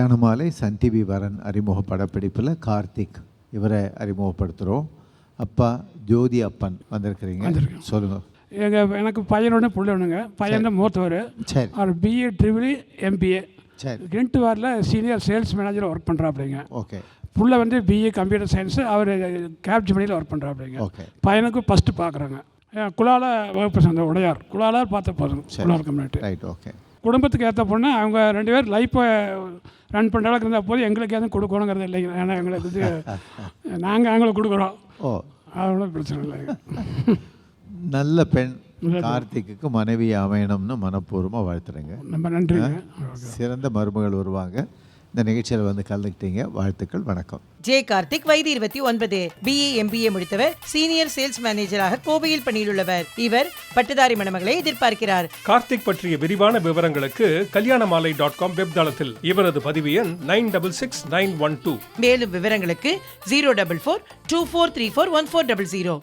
கல்யாண மாலை Sun TV வரன் அறிமுக படப்பிடிப்பில் கார்த்திக் இவரை அறிமுகப்படுத்துகிறோம் அப்பா ஜோதி அப்பன் வந்திருக்கிறீங்க. சொல்லுங்கள் எங்கள் எனக்கு பையனோட பிள்ளை ஒன்றுங்க பையன் மூத்தவர். சரி. அவர் பிஏ ட்ரிபிளி எம்பிஏ சரி. ரெண்டு வாரில் சீனியர் சேல்ஸ் மேனேஜர் ஒர்க் பண்ணுறாப்பிடிங்க ஓகே. புள்ள வந்து பிஏ கம்ப்யூட்டர் சயின்ஸு அவர் கேப் ஜிமனியில் ஒர்க் பண்ணுறாப்பிடிங்க ஓகே. பையனுக்கு ஃபஸ்ட்டு பார்க்குறாங்க. குலால வகுப்பு சேர்ந்த உடையார். குலால பார்த்த போதும். குலால் கம்யூனிட்டி ரைட் ஓகே குடும்பத்துக்கு ஏற்ற பொண்ணு அவங்க ரெண்டு பேர் லைஃப்பை ரன் பண்ணுற அளவுக்கு இருந்தால் போது எங்களுக்கு எதுவும் கொடுக்கணுங்கிறது இல்லைங்க. ஏன்னா எங்களுக்கு வந்து நாங்கள் அவங்களுக்கு கொடுக்குறோம். ஓ. அதனால பிரச்சனை இல்லைங்க. நல்ல பெண் கார்த்திக்கு மனைவி அமையணும்னு மனப்பூர்வமாக வாழ்த்துறேங்க. ரொம்ப நன்றிங்க. சிறந்த மருமகள் வருவாங்க. இந்த நிகழ்ச்சியில் வந்து கலந்துக்கிட்டீங்க. வாழ்த்துக்கள் வணக்கம். ஜே கார்த்திக் வயது இருபத்தி ஒன்பது. பிஏ எம்பிஏ முடித்தவர். சீனியர் சேல்ஸ் மேனேஜராக கோவையில் பணியிலுள்ளவர். இவர் பட்டதாரி மணமகளை எதிர்பார்க்கிறார். கார்த்திக் பற்றிய விரிவான விவரங்களுக்கு கல்யாணமாலை டாட் காம் வெப் தளத்தில் இவரது பதிவு எண் nine double six nine one two. மேலும் விவரங்களுக்கு zero double four two four three four one four double zero.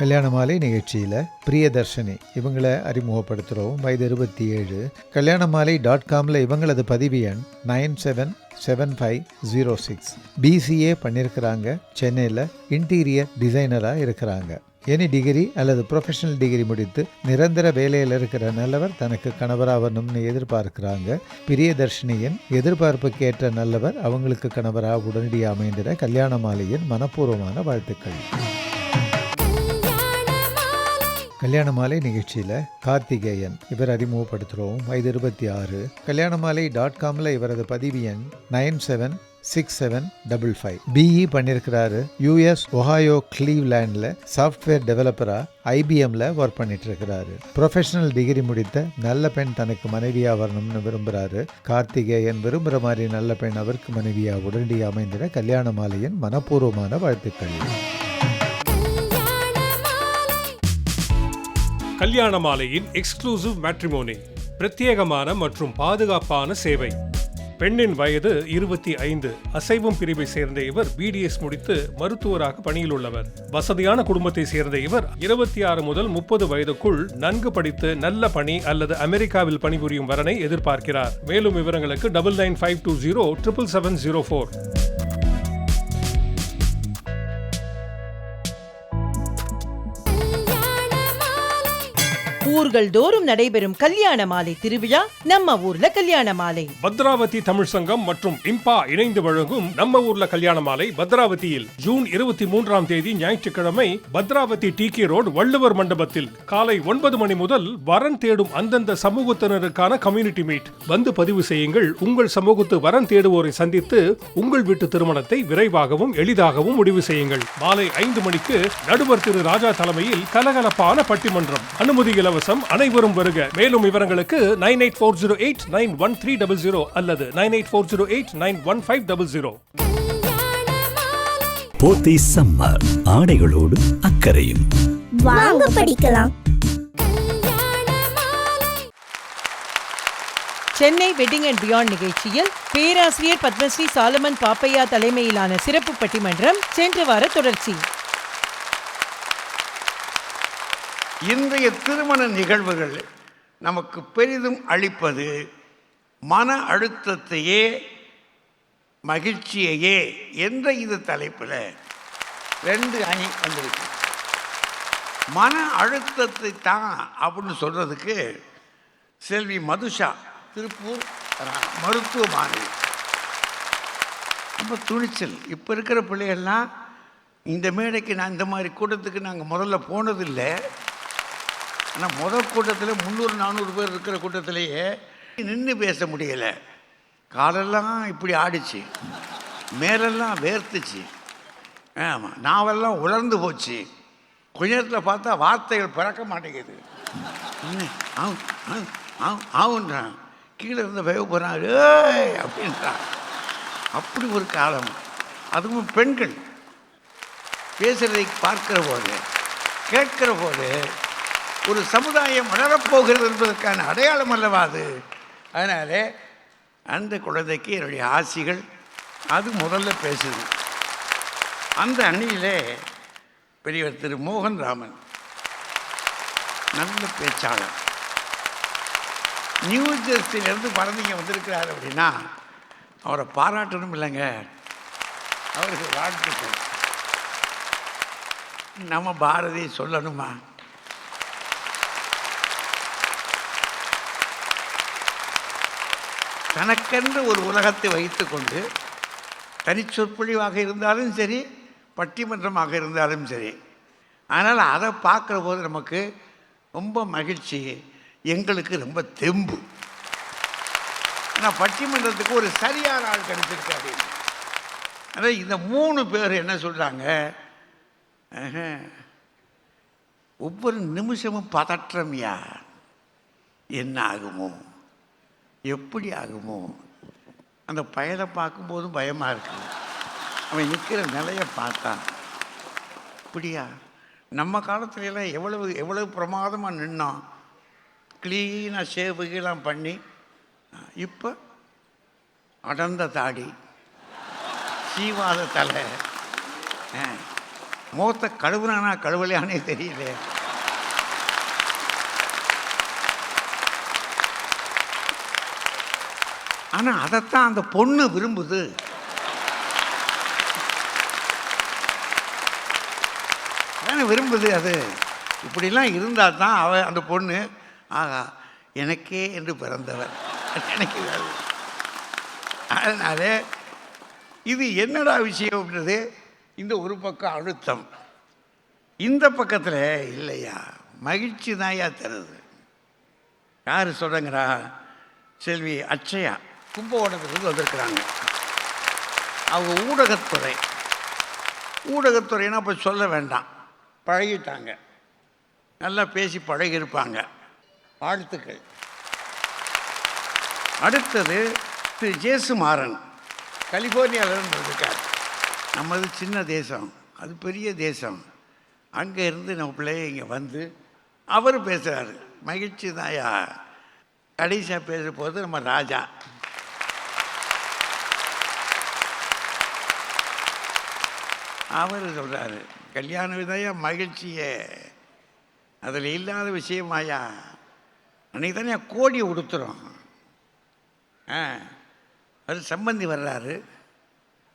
கல்யாண மாலை நிகழ்ச்சியில் பிரியதர்ஷினி. இவங்களை அறிமுகப்படுத்துகிறோம் வயது இருபத்தி ஏழு கல்யாண மாலை டாட் காமில் இவங்களது பதிவு எண் nine seven seven five zero six. BCA பண்ணியிருக்கிறாங்க சென்னையில் இன்டீரியர் டிசைனராக இருக்கிறாங்க. எனி டிகிரி அல்லது ப்ரொஃபஷனல் டிகிரி முடித்து நிரந்தர வேலையில் இருக்கிற நல்லவர் தனக்கு கணவராகணும்னு எதிர்பார்க்கிறாங்க. பிரியதர்ஷினியின் எதிர்பார்ப்புக்கு ஏற்ற நல்லவர் அவங்களுக்கு கணவராக உடனடியாக அமைந்திட கல்யாண மாலையின் மனப்பூர்வமான வாழ்த்துக்கள். கல்யாண மாலை நிகழ்ச்சியில் கார்த்திகேயன் இவர் அறிமுகப்படுத்துகிறோம் வயது இருபத்தி ஆறு. கல்யாண மாலை டாட் காமில் இவரது பதிவு எண் nine seven six seven double five. BE பண்ணியிருக்கிறாரு யூஎஸ் ஒஹாயோ கிளீவ்லேண்டில் சாஃப்ட்வேர் டெவலப்பராக ஐபிஎம்ல ஒர்க் பண்ணிட்டு இருக்கிறாரு ப்ரொஃபஷனல் டிகிரி முடித்த நல்ல பெண் தனக்கு மனைவியாக வரணும்னு விரும்புகிறாரு கார்த்திகேயன் விரும்புகிற மாதிரி நல்ல பெண் அவருக்கு மனைவியாக உடனடியாக அமைந்திட கல்யாண மாலையின் மனப்பூர்வமான வாழ்த்துக்கள். கல்யாண மாலையின் எக்ஸ்க்ளூசிவ் மேட்ரிமோனி பிரத்யேகமான மற்றும் பாதுகாப்பான சேவை. பெண்ணின் வயது இருபத்தி ஐந்து. அசைவம் பிரிவை சேர்ந்த இவர் பிடிஎஸ் முடித்து மருத்துவராக பணியில் உள்ளவர். வசதியான குடும்பத்தை சேர்ந்த இவர் இருபத்தி ஆறு முதல் முப்பது வயதுக்குள் நன்கு படித்து நல்ல பணி அல்லது அமெரிக்காவில் பணிபுரியும் வரனை எதிர்பார்க்கிறார். மேலும் விவரங்களுக்கு double nine five two zero triple seven zero four ஊர்கள் தோறும் நடைபெறும் கல்யாண மாலை திருவிழா நம்ம ஊர்ல கல்யாண மாலை. பத்ராவதி தமிழ் சங்கம் மற்றும் இம்பா இணைந்து வழங்கும் நம்ம ஊர்ல கல்யாண மாலை பத்ராவதியில் ஜூன் இருபத்தி மூன்றாம் தேதி ஞாயிற்றுக்கிழமை Bhadravathi T K road Valluvar மண்டபத்தில் காலை ஒன்பது மணி முதல் வரன் தேடும் அந்தந்த சமூகத்தினருக்கான கம்யூனிட்டி மீட். வந்து பதிவு செய்யுங்கள். உங்கள் சமூகத்து வரன் தேடுவோரை சந்தித்து உங்கள் வீட்டு திருமணத்தை விரைவாகவும் எளிதாகவும் முடிவு செய்யுங்கள். மாலை ஐந்து மணிக்கு நடுவர் திரு ராஜா தலைமையில் கலகலப்பான பட்டிமன்றம். அனுமதி இலவசம் அனைவரும் வருக. மேலும் விவரங்களுக்கு nine eight four zero eight nine one three double zero அல்லது nine eight four zero eight nine one five double zero. Pothys summer ஆடைகளோடு அக்கறையும். வாங்க படிக்கலாம். சென்னை வெட்டிங் அண்ட் பியாண்ட் நிகழ்ச்சியில் பேராசிரியர் பத்மஸ்ரீ சாலமன் பாப்பையா தலைமையிலான சிறப்பு பட்டிமன்றம் சென்ற வார தொடர்ச்சி. இன்றைய திருமண நிகழ்வுகள் நமக்கு பெரிதும் அளிப்பது மன அழுத்தத்தையே மகிழ்ச்சியையே என்ற இது தலைப்பில் ரெண்டு அணி வந்திருக்கு. மன அழுத்தத்தை தான் அப்படின்னு சொல்கிறதுக்கு செல்வி மதுஷா திருப்பூர் ர- மருத்துவ மாணவி ரொம்ப துணிச்சல். இப்போ இருக்கிற பிள்ளைகள்லாம் இந்த மேடைக்கு நான் இந்த மாதிரி கூட்டத்துக்கு நாங்கள் முதல்ல போனதில்லை. ஆனால் முதல் கூட்டத்தில் முந்நூறு நானூறு பேர் இருக்கிற கூட்டத்திலேயே நின்று பேச முடியலை. காலெல்லாம் இப்படி ஆடிச்சு. மேலெல்லாம் வேர்த்துச்சு. ஆமாம் நாவெல்லாம் உலர்ந்து போச்சு. கொஞ்ச நேரத்தில் பார்த்தா வார்த்தைகள் பிறக்க மாட்டேங்குது. என்ன? ஆவுன்றான். கீழே இருந்த பயவு போகிறான் ஏய்! அப்படின்றான். அப்படி ஒரு காலம். அதுவும் பெண்கள் பேசுறதை பார்க்கிற போது கேட்கிற போது ஒரு சமுதாயம் வளரப்போகிறது என்பதற்கான அடையாளம் அல்லவா அது? அதனாலே அந்த குழந்தைக்கு என்னுடைய ஆசிகள் அது முதல்ல பேசுது. அந்த அணியிலே பெரியவர் திரு மோகன் ராமன் நல்ல பேச்சாளர். நியூ ஜெர்சியிலேருந்து பறந்தீங்க வந்திருக்கிறார் அப்படின்னா அவரை பாராட்டணும் இல்லைங்க. அவருக்கு வாழ்த்துக்கள். நம்ம பாரதி சொல்லணுமா? தனக்கென்று ஒரு உலகத்தை வைத்துக்கொண்டு தனிச்சொற்பொழிவாக இருந்தாலும் சரி பட்டிமன்றமாக இருந்தாலும் சரி. அதனால் அதை பார்க்குற போது நமக்கு ரொம்ப மகிழ்ச்சி. எங்களுக்கு ரொம்ப தெம்பு. ஆனால் பட்டிமன்றத்துக்கு ஒரு சரியான ஆள் கிடைச்சிருக்காரு. ஆனால் இந்த மூணு பேர் என்ன சொல்கிறாங்க ஒவ்வொரு நிமிஷமும் பதற்றம்யா? என்ன ஆகுமோ எப்படி ஆகுமோ அந்த பயலை பார்க்கும்போது பயமாக இருக்கு. அவன் நிற்கிற நிலையை பார்த்தான். அப்படியா? நம்ம காலத்துலலாம் எவ்வளவு எவ்வளவு பிரமாதமாக நின்னான். க்ளீனாக சேவுகெல்லாம் பண்ணி இப்போ அடர்ந்த தாடி சீவாத தலை. ஆ, கழுவுனானா கழுவலையானே தெரியல. ஆனால் அதைத்தான் அந்த பொண்ணு விரும்புது. தானே விரும்புது அது? இப்படிலாம் இருந்தால் தான் அவ அந்த பொண்ணு ஆகா எனக்கே என்று பிறந்தவர் நினைக்கிறாரு அதனால இது என்னடா விஷயம் அப்படின்றது இந்த ஒரு பக்கம் அழுத்தம். இந்த பக்கத்தில் இல்லையா மகிழ்ச்சி தாயா தருது. யார் சொல்கிறேங்கிறா செல்வி அச்சையா. கும்பகோணத்திலிருந்து வந்திருக்கிறாங்க. அவங்க ஊடகத்துறை. ஊடகத்துறைன்னா இப்போ சொல்ல வேண்டாம். பழகிட்டாங்க. நல்லா பேசி பழகியிருப்பாங்க. வாழ்த்துக்கள். அடுத்தது திரு ஜேசுமாறன். கலிஃபோர்னியாவிலிருந்து வந்திருக்கார் நம்மது சின்ன தேசம். அது பெரிய தேசம். அங்கே இருந்து நம்ம பிள்ளைய இங்கே வந்து அவர் பேசுகிறாரு மகிழ்ச்சி தான் கடைசியாக பேசுகிற போது நம்ம ராஜா. அவர் சொல்கிறாரு கல்யாண விதையா மகிழ்ச்சியே. அதில் இல்லாத விஷயமாயா? அன்றைக்கி தானே கோடி உடுத்துறோம். ஆ அது சம்பந்தி வர்றாரு.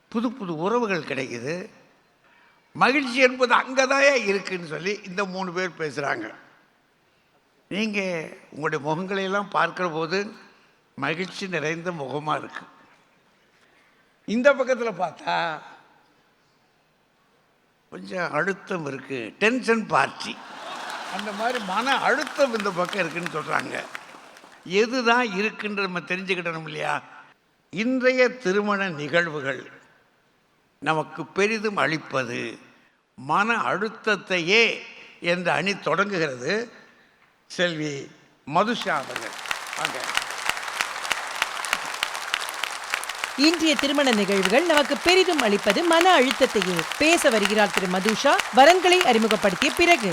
புது புது உறவுகள் கிடைக்குது. மகிழ்ச்சி என்பது அங்கே தான் இருக்குதுன்னு சொல்லி இந்த மூணு பேர் பேசுகிறாங்க நீங்கள் உங்களுடைய முகங்களையெல்லாம் பார்க்குற போது மகிழ்ச்சி நிறைந்த முகமாக இருக்குது இந்த பக்கத்தில் பார்த்தா கொஞ்சம் அழுத்தம் இருக்குது டென்ஷன் பார்ட்டி அந்த மாதிரி மன அழுத்தம் இந்த பக்கம் இருக்குன்னு சொல்கிறாங்க எது தான் இருக்குன்ற நம்ம தெரிஞ்சுக்கிட்டோம் இல்லையா? இன்றைய திருமண நிகழ்வுகள் நமக்கு பெரிதும் அளிப்பது மன அழுத்தத்தையே என்ற அணி தொடங்குகிறது. செல்வி மதுஷா அவர்கள். இன்றைய திருமண நிகழ்வுகள் நமக்கு பெரிதும் அளிப்பது மன அழுத்தத்தையே. பேச வருகிறார் திரு மதுஷா. வரன்களை அறிமுகப்படுத்திய பிறகு.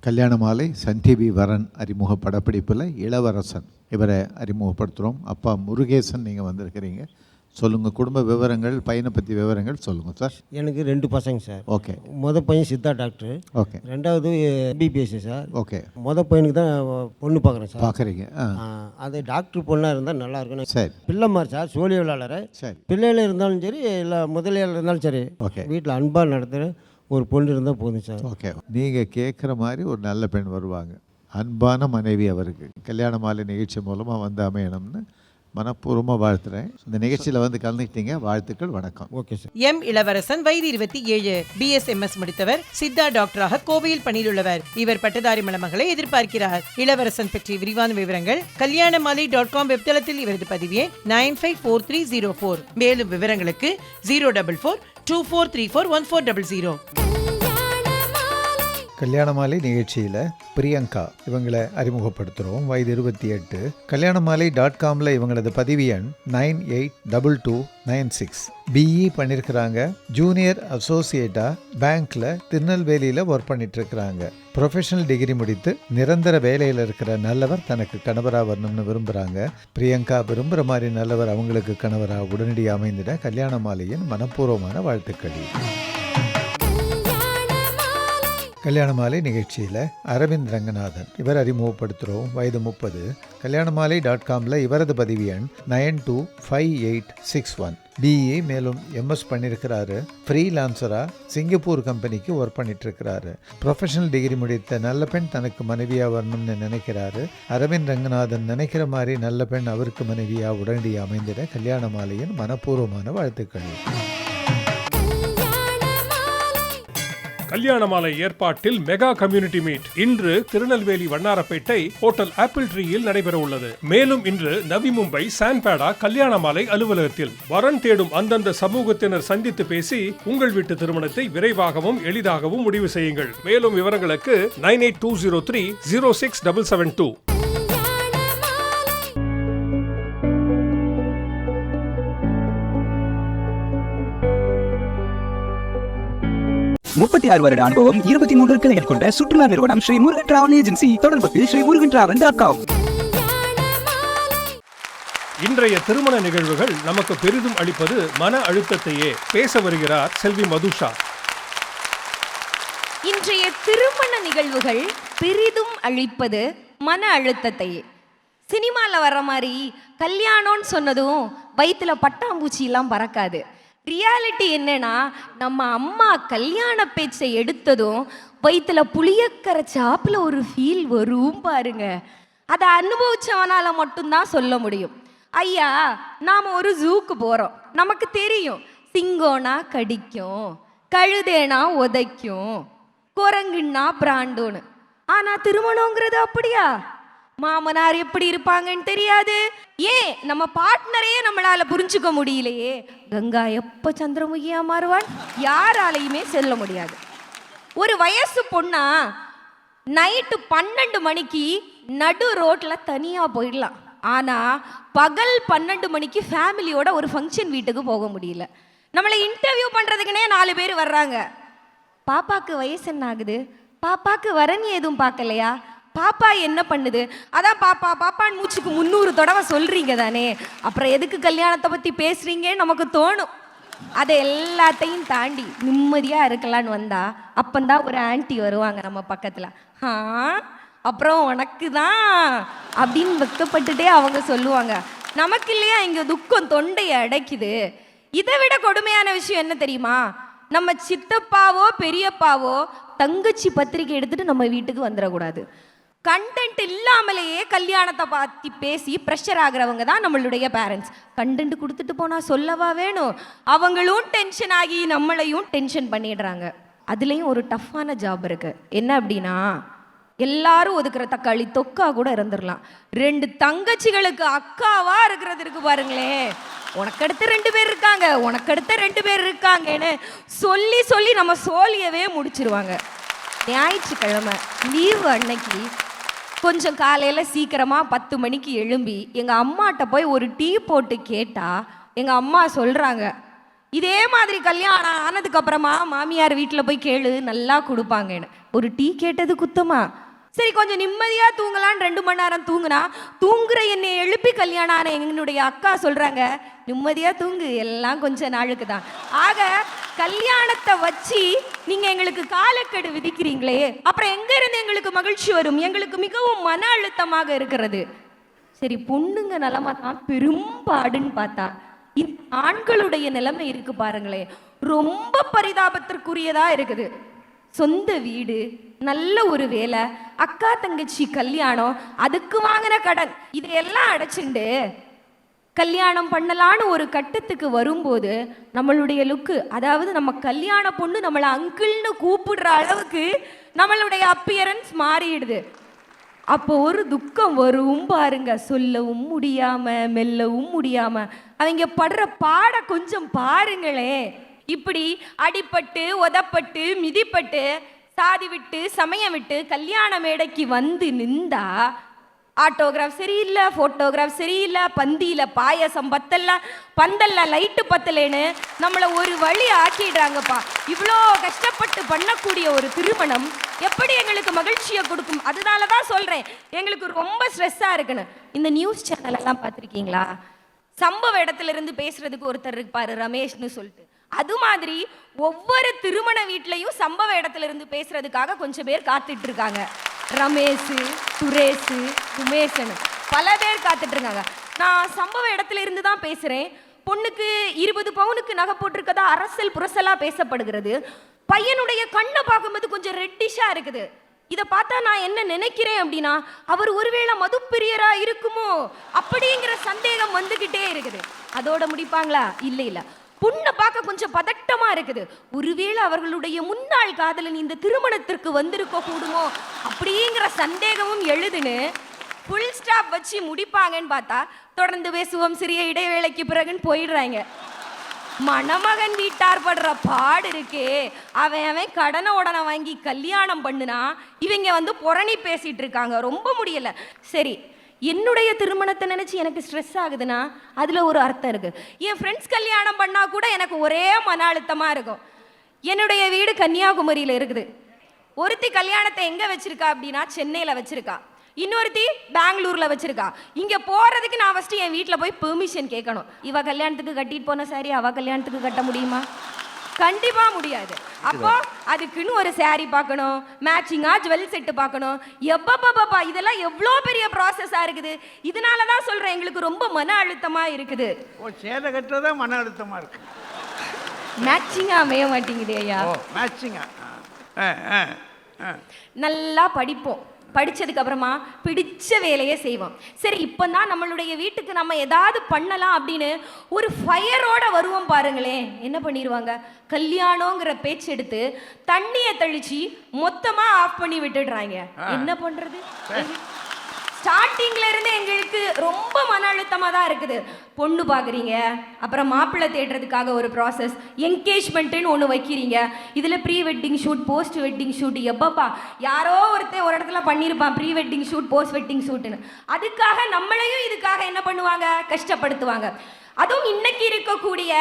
கல்யாண மாலை சன் டிவி வரன் அறிமுக படப்பிடிப்பில் இளவரசன் இவரை அறிமுகப்படுத்துகிறோம். அப்பா முருகேசன் நீங்கள் வந்திருக்கிறீங்க. சொல்லுங்கள் குடும்ப விவரங்கள் பையனை பற்றி விவரங்கள் சொல்லுங்கள் சார். எனக்கு ரெண்டு பசங்க சார். ஓகே. மொதல் பையன் சித்தா டாக்டர். ஓகே. ரெண்டாவது எம்பிபிஎஸ் சார். ஓகே. மொதல் பையனுக்கு தான் பொண்ணு பார்க்குறேன் சார். பார்க்குறீங்க அது டாக்டர் பொண்ணாக இருந்தால் நல்லா இருக்கும்னு சரி. பிள்ளைமார் சார் சோழியலாளர் சரி. பிள்ளைகள் இருந்தாலும் சரி இல்லை முதலியாளர் இருந்தாலும் சரி ஓகே. வீட்டில் அன்பாக நடத்துகிற ஒரு பொண்ணு இருந்தால் போதும் சார். ஓகே. நீங்கள் கேட்குற மாதிரி ஒரு நல்ல பெண் வருவாங்க. அன்பான மனைவி அவருக்கு. கல்யாண மாலை நிகழ்ச்சி மூலமாக வந்து அமையணும்னு மனப்பூர்வமாக வாழ்த்துறேன். இந்த நிகழ்ச்சியில் வந்து கலந்துக்கிட்டீங்க வாழ்த்துக்கள் வணக்கம். Okay sir. எம் இளவரசன் வயது இருபத்தி ஏழு. பிஎஸ்எம்எஸ் முடித்தவர். சித்தா டாக்டராக கோவையில் பணியிலுள்ளவர். இவர் பட்டதாரி மணமகளை எதிர்பார்க்கிறார். இளவரசன் பற்றிய விரிவான விவரங்கள் கல்யாணமாலை டாட் காம் வெப்தளத்தில் இவரது பதிவே nine five four three zero four. மேலும் விவரங்களுக்கு zero double four two four three four one four double zero. கல்யாண மாலை நிகழ்ச்சியில் பிரியங்கா இவங்களை அறிமுகப்படுத்துகிறோம் வயது இருபத்தி எட்டு. கல்யாண மாலை டாட் காமில் இவங்களது பதிவு எண் nine eight double two nine six. BE பண்ணியிருக்கிறாங்க ஜூனியர் அசோசியேட்டாக பேங்க்கில் திருநெல்வேலியில் ஒர்க் பண்ணிட்டுருக்கிறாங்க. ப்ரொஃபஷனல் டிகிரி முடித்து நிரந்தர வேலையில் இருக்கிற நல்லவர் தனக்கு கணவராக வரணும்னு விரும்புகிறாங்க பிரியங்கா விரும்புகிற மாதிரி நல்லவர் அவங்களுக்கு கணவராக உடனடியாக அமைந்திட கல்யாண மாலையின் மனப்பூர்வமான வாழ்த்துக்கள். கல்யாண மாலை நிகழ்ச்சியில் அரவிந்த் ரங்கநாதன். இவர் அறிமுகப்படுத்துகிறோம் வயது முப்பது. கல்யாண மாலை டாட் காமில் இவரது பதிவு எண் nine two five eight six one. BE மேலும் எம்எஸ் பண்ணியிருக்கிறாரு ஃப்ரீலான்சராக சிங்கப்பூர் கம்பெனிக்கு ஒர்க் பண்ணிட்டுருக்கிறாரு. ப்ரொஃபஷனல் டிகிரி முடித்த நல்ல பெண் தனக்கு மனைவியாக வரணும்னு நினைக்கிறாரு. அரவிந்த் ரங்கநாதன் நினைக்கிற மாதிரி நல்ல பெண் அவருக்கு மனைவியாக உடனடியாக அமைந்திட கல்யாண மாலையின் மனப்பூர்வமான வாழ்த்துக்கள். கல்யாண மாலை ஏற்பாட்டில் மெகா கம்யூனிட்டி மீட். இன்று திருநெல்வேலி வண்ணாரப்பேட்டை ஹோட்டல் ஆப்பிள் ட்ரீயில் நடைபெற உள்ளது. மேலும் இன்று நவி மும்பை சான்பேடா கல்யாண மாலை அலுவலகத்தில். வரன் தேடும் அந்தந்த சமூகத்தினர் சந்தித்து பேசி உங்கள் வீட்டு திருமணத்தை விரைவாகவும் எளிதாகவும் முடிவு செய்யுங்கள். மேலும் விவரங்களுக்கு nine eight two zero three zero six double seven two. முப்பத்தி ஆறு வருட அனுபவம் இருபத்தி மூன்று கிளைகள் கொண்ட சுற்றுலா நிறுவனம் ஸ்ரீ முருகன் டிராவல் ஏஜென்சி தொடர்புக்கு Sri Murugan travel dot com இன்றைய திருமண நிகழ்வுகள் நமக்கு பெரிதும் அளிப்பது மன அழுத்தத்தையே பேச வருகிறார் செல்வி மதுஷா. இன்றைய திருமண நிகழ்வுகள் பெரிதும் அழிப்பது மன அழுத்தத்தையே. சினிமாவில் வர்ற மாதிரி கல்யாணம்னு சொன்னதும் வயிற்றுல பட்டாம்பூச்சி எல்லாம் பறக்காது. ரியாலிட்டி என்னன்னா நம்ம அம்மா கல்யாண பேச்சை எடுத்ததும் வயிற்றுல புளியக்கரை சாப்பில் ஒரு ஃபீல் வரும் பாருங்க. அதை அனுபவிச்சவனால மட்டும்தான் சொல்ல முடியும். ஐயா நாம் ஒரு ஜூக்கு போகிறோம் நமக்கு தெரியும் சிங்கோனா கடிக்கும் கழுதேனா உதைக்கும் குரங்குன்னா பிராண்டோன்னு. ஆனால் திருமணங்கிறது அப்படியா? மாமனார் எப்படி இருப்பாங்கன்னு தெரியாது. ஏன்? நம்ம பார்ட்னரையே நம்மளால புரிஞ்சுக்க முடியலையே. கங்கா எப்ப சந்திரமுகியா மாறுவான் யாராலையுமே செல்ல முடியாது. ஒரு வயசு பொண்ணா நைட்டு பன்னெண்டு மணிக்கு நடு ரோட்ல தனியா போயிடலாம். ஆனா பகல் பன்னெண்டு மணிக்கு ஃபேமிலியோட ஒரு ஃபங்க்ஷன் வீட்டுக்கு போக முடியல. நம்மளை இன்டர்வியூ பண்றதுக்குனே நாலு பேர் வர்றாங்க. பாப்பாக்கு வயசு என்ன ஆகுது பாப்பாக்கு வரன் எதுவும் பார்க்கலையா? பாப்பா என்ன பண்ணுது? அதான் பாப்பா பாப்பான்னு மூச்சுக்கு முந்நூறு தடவை சொல்றீங்க தானே? அப்புறம் எதுக்கு கல்யாணத்தை பத்தி பேசுறீங்கன்னு நமக்கு தோணும். அதை எல்லாத்தையும் தாண்டி நிம்மதியா இருக்கலான்னு வந்தா அப்பந்தான் ஒரு ஆன்ட்டி வருவாங்க நம்ம பக்கத்துல. ஆ அப்புறம் உனக்கு தான் அப்படின்னு வெக்கப்பட்டுட்டே அவங்க சொல்லுவாங்க. நமக்கு இல்லையா இங்க துக்கம் தொண்டையை அடைக்குது. இதை விட கொடுமையான விஷயம் என்ன தெரியுமா? நம்ம சித்தப்பாவோ பெரியப்பாவோ தங்கச்சி பத்திரிக்கை எடுத்துட்டு நம்ம வீட்டுக்கு வந்துடக்கூடாது. கண்டென்ட் இல்லாமலேயே கல்யாணத்தை பற்றி பேசி ப்ரெஷர் ஆகுறவங்க தான் நம்மளுடைய பேரண்ட்ஸ் கண்டென்ட் கொடுத்துட்டு போனால் சொல்லவா வேணும்? அவங்களும் டென்ஷன் ஆகி நம்மளையும் டென்ஷன் பண்ணிடுறாங்க. அதுலேயும் ஒரு டஃப்பான ஜாப் இருக்குது என்ன அப்படின்னா எல்லாரும் ஒதுக்குற தக்காளி தொக்கா கூட இருந்துடலாம் ரெண்டு தங்கச்சிகளுக்கு அக்காவா இருக்கிறது இருக்கு பாருங்களேன். உனக்கு அடுத்து ரெண்டு பேர் இருக்காங்க உனக்கு ரெண்டு பேர் இருக்காங்கன்னு சொல்லி சொல்லி நம்ம சோழியவே முடிச்சிருவாங்க. ஞாயிற்றுக்கிழமை லீவு அன்னைக்கு கொஞ்சம் காலையில் சீக்கிரமாக பத்து மணிக்கு எழும்பி எங்கள் அம்மாட்ட போய் ஒரு டீ போட்டு கேட்டால் எங்கள் அம்மா சொல்கிறாங்க இதே மாதிரி கல்யாணம் ஆனதுக்கப்புறமா மாமியார் வீட்டில் போய் கேளு நல்லா கொடுப்பாங்கன்னு. ஒரு டீ கேட்டது குத்தமா. சரி கொஞ்சம் நிம்மதியாக தூங்கலான்னு ரெண்டு மணி நேரம் தூங்குனா தூங்குற என்னை எழுப்பி கல்யாணம் ஆன என்னுடைய அக்கா சொல்கிறாங்க நிம்மதியாக தூங்கு. எல்லாம் கொஞ்ச நாளுக்கு தான் ஆக கல்யாணத்தை வச்சு நீங்க எங்களுக்கு காலக்கெடு விதிக்கிறீங்களே அப்புறம் எங்க இருந்து எங்களுக்கு மகிழ்ச்சி வரும்? எங்களுக்கு மிகவும் மன அழுத்தமாக இருக்கிறது. சரி பொண்ணுங்க நிலமா தான் பெரும்பாடுன்னு பார்த்தா ஆண்களுடைய நிலைமை இருக்கு பாருங்களேன் ரொம்ப பரிதாபத்திற்குரியதா இருக்குது. சொந்த வீடு நல்ல ஒரு வேலை அக்கா தங்கச்சி கல்யாணம் அதுக்கு வாங்கின கடன் இதையெல்லாம் அடைச்சுண்டு கல்யாணம் பண்ணலான்னு ஒரு கட்டத்துக்கு வரும்போது நம்மளுடைய லுக்கு அதாவது நம்ம கல்யாண பொண்ணு நம்மளை அங்கிள்னு கூப்பிடுற அளவுக்கு நம்மளுடைய அப்பியரன்ஸ் மாறிடுது. அப்போ ஒரு துக்கம் வரும் பாருங்க. சொல்லவும் முடியாம மெல்லவும் முடியாம. அவங்க படுற பாட கொஞ்சம் பாருங்களே. இப்படி அடிப்பட்டு உதப்பட்டு மிதிப்பட்டு சாதி விட்டு சமயம் விட்டு கல்யாண மேடைக்கு வந்து நின்றா ஆட்டோகிராஃப் சரியில்லை ஃபோட்டோகிராஃப் சரியில்லை பந்தியில் பாயசம் பத்தல்ல பந்தல்ல லைட்டு பத்தலேன்னு நம்மளை ஒரு வழி ஆக்கிடுறாங்கப்பா. இவ்வளோ கஷ்டப்பட்டு பண்ணக்கூடிய ஒரு திருமணம் எப்படி எங்களுக்கு மகிழ்ச்சியை கொடுக்கும்? அதனால தான் சொல்கிறேன் எங்களுக்கு ரொம்ப ஸ்ட்ரெஸ்ஸாக இருக்குன்னு. இந்த நியூஸ் சேனல் எல்லாம் பார்த்துருக்கீங்களா? சம்பவ இடத்துல இருந்து பேசுறதுக்கு ஒருத்தர் இருப்பாரு ரமேஷ்னு சொல்லிட்டு. அது மாதிரி ஒவ்வொரு திருமண வீட்லையும் சம்பவ இடத்துல இருந்து பேசுறதுக்காக கொஞ்சம் பேர் காத்துட்டு இருக்காங்க ரமேஷ் சுரேஷ் உமேஷன் பல பேர் காத்துட்டு இருக்காங்க நான் சம்பவ இடத்துல இருந்து தான் பேசுறேன். பொண்ணுக்கு இருபது பவுனுக்கு நகை போட்டிருக்கதா அரசல் புரசலா பேசப்படுகிறது. பையனுடைய கண்ணை பார்க்கும்போது கொஞ்சம் ரெட்டிஷா இருக்குது. இதை பார்த்தா நான் என்ன நினைக்கிறேன் அப்படின்னா அவர் ஒருவேளை மதுப்பிரியரா இருக்குமோ அப்படிங்கிற சந்தேகம் வந்துகிட்டே இருக்குது. அதோட முடிப்பாங்களா? இல்லை இல்லை. பொண்ணை பார்க்க கொஞ்சம் பதட்டமா இருக்குது. ஒருவேளை அவர்களுடைய முன்னாள் காதலன் இந்த திருமணத்திற்கு வந்திருக்க கூடுமோ? அப்படிங்கிற சந்தேகமும் எழுதுன்னு ஃபுல் ஸ்டாப் வச்சு முடிப்பாங்கன்னு பார்த்தா தொடர்ந்து பேசுவோம் சிறிய இடைவேளைக்கு பிறகுன்னு போயிடுறாங்க. மணமகன் வீட்டார் படுற பாடு இருக்கே. அவன் அவன் கடனை உடனே வாங்கி கல்யாணம் பண்ணுனா இவங்க வந்து புரணி பேசிட்டு இருக்காங்க. ரொம்ப முடியல. சரி என்னுடைய திருமணத்தை நினச்சி எனக்கு ஸ்ட்ரெஸ் ஆகுதுன்னா அதில் ஒரு அர்த்தம் இருக்குது என் ஃப்ரெண்ட்ஸ் கல்யாணம் பண்ணால் கூட எனக்கு ஒரே மன அழுத்தமாக இருக்கும். என்னுடைய வீடு கன்னியாகுமரியில் இருக்குது. ஒருத்தி கல்யாணத்தை எங்கே வச்சுருக்கா அப்படின்னா சென்னையில் வச்சுருக்கா. இன்னொருத்தி பெங்களூரில் வச்சுருக்கா. இங்கே போகிறதுக்கு நான் ஃபஸ்ட்டு என் வீட்டில் போய் பெர்மிஷன் கேட்கணும். இவள் கல்யாணத்துக்கு கட்டிட்டு போன சாரி அவள் கல்யாணத்துக்கு கட்ட முடியுமா? கண்டிப்பா முடியாது. அப்போ அதுக்குன்னு ஒரு saree பார்க்கணும் மேட்சிங்கா ஜுவல் செட்டு பார்க்கணும். எப்பப்பப்பா இதெல்லாம் எவ்வளோ பெரிய ப்ராசஸா இருக்குது? இதனால தான் சொல்றேன் எங்களுக்கு ரொம்ப மன அழுத்தமா இருக்குது. ஓ சேலை கட்டுறதா மன அழுத்தமாக இருக்கு. மேட்சிங்கா அமைய மாட்டேங்குது ஐயா. மேட்சிங்கா ஆ ஆ ஆ. நல்லா படிப்போம். படிச்சதுக்கு அப்புறமா பிடிச்ச வேலையை செய்வோம். சரி இப்போ தான் நம்மளுடைய வீட்டுக்கு நம்ம ஏதாவது பண்ணலாம் அப்படின்னு ஒரு ஃபயரோட வருவோம் பாருங்களேன். என்ன பண்ணிடுவாங்க? கல்யாணங்கிற பேச்சு எடுத்து தண்ணியை தெளிச்சு மொத்தமா ஆஃப் பண்ணி விட்டுடுறாங்க. என்ன பண்றது? ஸ்டார்டிங்ல இருந்து எங்களுக்கு ரொம்ப மன அழுத்தமாக தான் இருக்குது. பொண்ணு பார்க்குறீங்க அப்புறம் மாப்பிள்ளை தேடுறதுக்காக ஒரு ப்ராசஸ் என்கேஜ்மெண்ட்டுன்னு ஒன்று வைக்கிறீங்க. இதில் pre wedding shoot post wedding shoot எப்பப்பா யாரோ ஒருத்தர் ஒரு இடத்துல பண்ணியிருப்பான் pre wedding shoot post wedding ஷூட்டுன்னு அதுக்காக நம்மளையும் இதுக்காக என்ன பண்ணுவாங்க? கஷ்டப்படுத்துவாங்க. அதுவும் இன்னைக்கு இருக்கக்கூடிய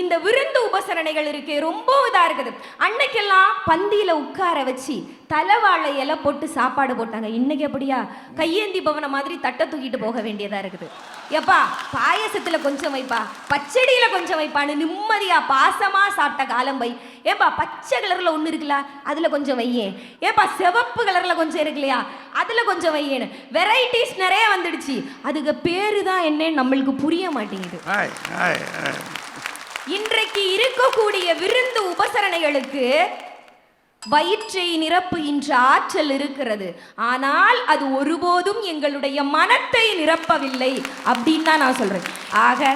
இந்த விருந்து உபசரணைகள் இருக்கு ரொம்ப இதாக இருக்குது. அன்னைக்கெல்லாம் பந்தியில் உட்கார வச்சு தலைவாழை இலை போட்டு சாப்பாடு போட்டாங்க. இன்னைக்கு அப்படியா கையேந்தி பவன மாதிரி தட்டை தூக்கிட்டு போக வேண்டியதாக இருக்குது. எப்பா பாயசத்தில் கொஞ்சம் வைப்பா பச்சடியில் கொஞ்சம் வைப்பான்னு நிம்மதியாக பாசமாக சாப்பிட்ட காலம் வை ஏப்பா பச்சை கலரில் ஒன்று இருக்குல்ல அதில் கொஞ்சம் வையேன் ஏப்பா சிவப்பு கலரில் கொஞ்சம் இருக்குல்லையா அதில் கொஞ்சம் வையேன்னு. வெரைட்டிஸ் நிறைய வந்துடுச்சு. அதுக்கு பேரு தான் என்னன்னு நம்மளுக்கு புரிய மாட்டேங்குது. இன்றைக்கு இருக்கக்கூடிய விருந்து உபசரணைகளுக்கு வயிற்றை நிரப்புகின்ற ஆற்றல் இருக்கிறது. ஆனால் அது ஒருபோதும் எங்களுடைய மனத்தை நிரப்பவில்லை அப்படின்னு தான் நான் சொல்றேன். ஆக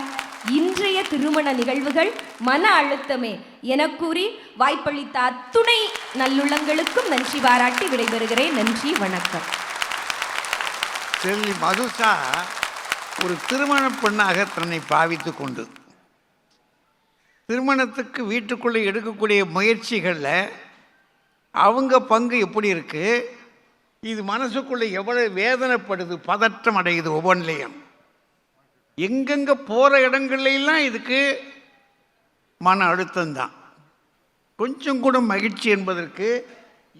இன்றைய திருமண நிகழ்வுகள் மன அழுத்தமே என கூறி வாய்ப்பளித்த அத்துணை நல்லுள்ளங்களுக்கும் நன்றி பாராட்டி விடைபெறுகிறேன். நன்றி வணக்கம். செல்வி மதுசா ஒரு திருமண பெண்ணாக தன்னை பாவித்து கொண்டு திருமணத்துக்கு வீட்டுக்குள்ளே எடுக்கக்கூடிய முயற்சிகளில் அவங்க பங்கு எப்படி இருக்குது இது மனசுக்குள்ளே எவ்வளோ வேதனைப்படுது பதற்றம் அடையுது ஒவ்வொன்றிலையும். எங்கெங்கே போகிற இடங்கள்லாம் இதுக்கு மன அழுத்தம்தான் கொஞ்சம் கூட மகிழ்ச்சி என்பதற்கு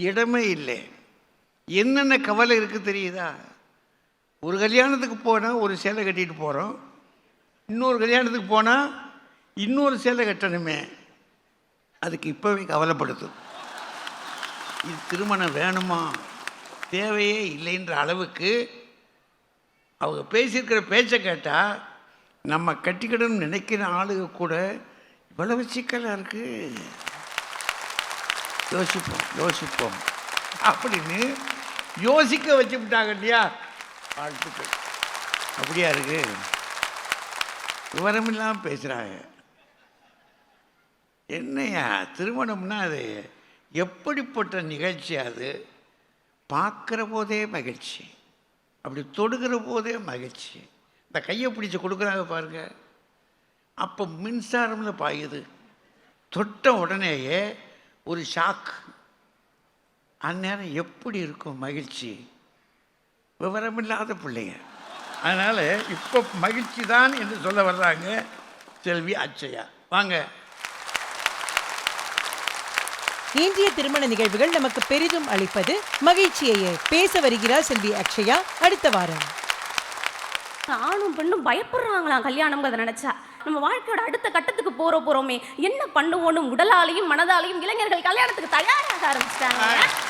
இடமே இல்லை. என்னென்ன கவலை இருக்குது தெரியுதா? ஒரு கல்யாணத்துக்கு போனால் ஒரு சேலை கட்டிட்டு போகிறோம் இன்னொரு கல்யாணத்துக்கு போனால் இன்னொரு சேலை கட்டணுமே. அதுக்கு இப்போவே கவலைப்படுது. இது திருமணம் வேணுமா? தேவையே இல்லைன்ற அளவுக்கு அவங்க பேசியிருக்கிற பேச்சை கேட்டால் நம்ம கட்டிக்கிடணும்னு நினைக்கிற ஆளுங்க கூட இவ்வளவு சிக்கலாக இருக்குது யோசிப்போம் யோசிப்போம். அப்படின்னு யோசிக்க வச்சு விட்டாங்க இல்லையா? வாழ்த்துக்கள். அப்படியா இருக்குது விவரமில்லாமல் பேசுகிறாங்க என்னையா திருமணம்னா அது எப்படிப்பட்ட நிகழ்ச்சி அது? பார்க்குற போதே மகிழ்ச்சி. அப்படி தொடுகிற போதே மகிழ்ச்சி. இந்த கையை பிடிச்சி கொடுக்குறாங்க பாருங்கள் அப்போ மின்சாரம்னு பாயுது. தொட்ட உடனேயே ஒரு ஷாக் அந்நேரம் எப்படி இருக்கும் மகிழ்ச்சி? விவரமில்லாத பிள்ளைங்க. அதனால் இப்போ மகிழ்ச்சி தான் என்று சொல்ல வர்றாங்க செல்வி அச்சையா. வாங்க. இந்திய திருமண நிகழ்வுகள் நமக்கு பெரிதும் அளிப்பது மகிழ்ச்சியையே. பேச வருகிறார் செல்வி அக்ஷயா. அடுத்த வாரம். ஆணும் பெண்ணும் பயப்படுறாங்களாம் கல்யாணம்ங்கிறத நினைச்சா. நம்ம வாழ்க்கையோட அடுத்த கட்டத்துக்கு போற போறோமே. என்ன பண்ணுவோன்னு உடலாலையும் மனதாலையும் இளைஞர்கள் கல்யாணத்துக்கு தயாராக ஆரம்பிச்சிட்டாங்க.